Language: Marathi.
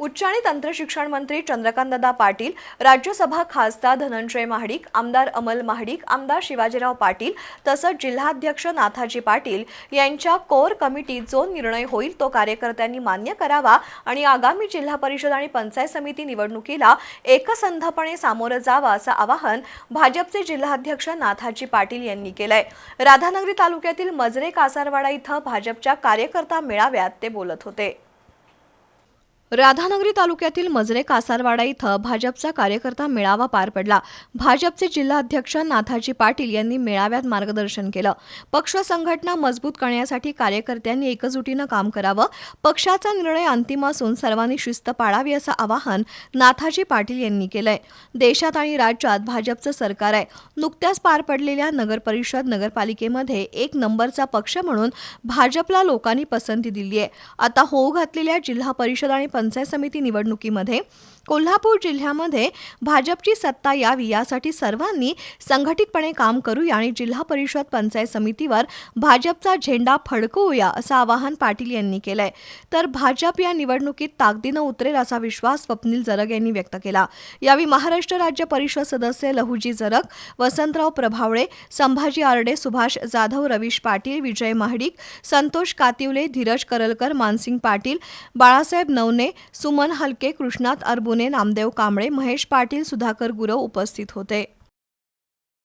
उच्च आणि तंत्रशिक्षण मंत्री चंद्रकांतदा पाटील राज्यसभा खासदार धनंजय महाडिक आमदार अमल महाडिक आमदार शिवाजीराव पाटील तसंच जिल्हाध्यक्ष नाथाजी पाटील यांच्या कोर कमिटीत जो निर्णय होईल तो कार्यकर्त्यांनी मान्य करावा आणि आगामी जिल्हा परिषद आणि पंचायत समिती निवडणुकीला एकसंधपणे सामोरं जावं असं आवाहन भाजपचे जिल्हाध्यक्ष नाथाजी पाटील यांनी केलंय. राधानगरी तालुक्यातील मजरे कासारवाडा इथं भाजपच्या कार्यकर्ता मेळाव्यात ते बोलत होते. राधानगरी तालुक्यातील मजरे कासारवाडा इथं भाजपचा कार्यकर्ता मेळावा पार पडला. भाजपचे जिल्हाध्यक्ष नाथाजी पाटील यांनी मेळाव्यात मार्गदर्शन केलं. पक्ष संघटना मजबूत करण्यासाठी कार्यकर्त्यांनी एकजुटीनं काम करावं. पक्षाचा निर्णय अंतिम असून सर्वांनी शिस्त पाळावी असं आवाहन नाथाजी पाटील यांनी केलंय. देशात आणि राज्यात भाजपचं सरकार आहे. नुकत्याच पार पडलेल्या नगरपरिषद नगरपालिकेमध्ये एक नंबरचा पक्ष म्हणून भाजपला लोकांनी पसंती दिली आहे आता होऊ घातलेल्या जिल्हा परिषद आणि पंचायत समिती निवडणुकीमध्ये कोल्हापूर जिल्ह्यामध्ये भाजपची सत्ता यावी यासाठी सर्वांनी संघटितपणे काम करूया आणि जिल्हा परिषद पंचायत समितीवर भाजपचा झेंडा फडकवूया असं आवाहन पाटील यांनी केलंय. तर भाजप या निवडणुकीत ताकदीनं उतरेल असा विश्वास स्वप्नील जरग यांनी व्यक्त केला. यावेळी महाराष्ट्र राज्य परिषद सदस्य लहुजी जरग वसंतराव प्रभावळे संभाजी आरडे सुभाष जाधव रवीश पाटील विजय महाडिक संतोष कातिवले धीरज करलकर मानसिंग पाटील बाळासाहेब नवने सुमन हलके कृष्णात अरबुने नामदेव कांबळे महेश पाटील सुधाकर गुरव उपस्थित होते.